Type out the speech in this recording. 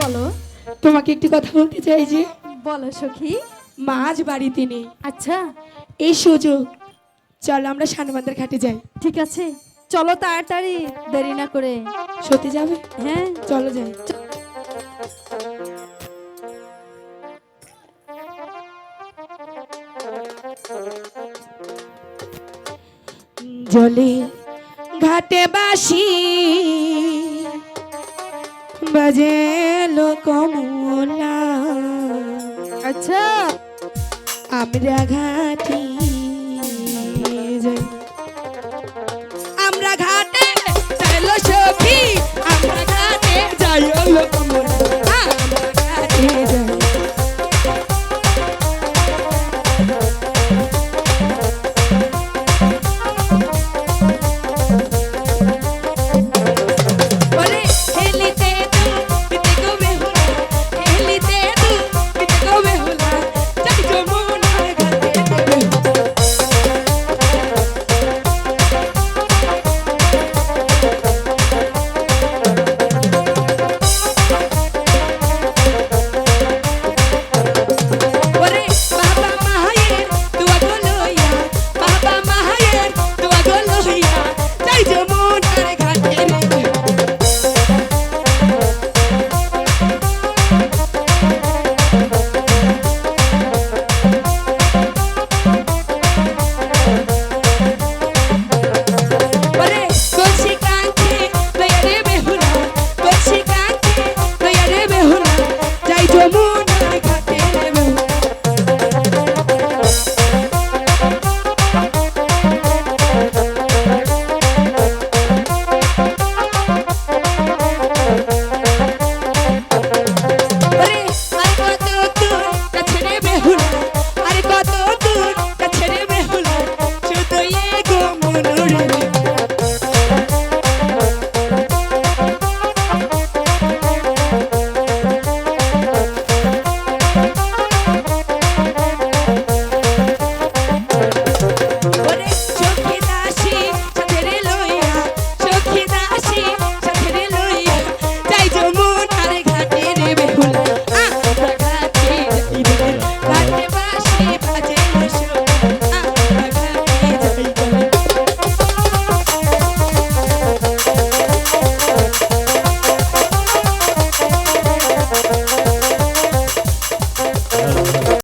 বলো। তোমাকে একটি কথা বলতে চাই যে বলো সখী। মা আজ বাড়িতে নেই। আচ্ছা। এই সুযোগ চলো আমরা সানবান্দার ঘাটে যাই। ঠিক আছে। চলো তাড়াতাড়ি দেরি না করে। সত্যি যাবে? হ্যাঁ। চলো যাই। জলে ঘাটে বাসি বাজে হলো কমলা আচ্ছা। আমরা ঘাটি যাই thank you.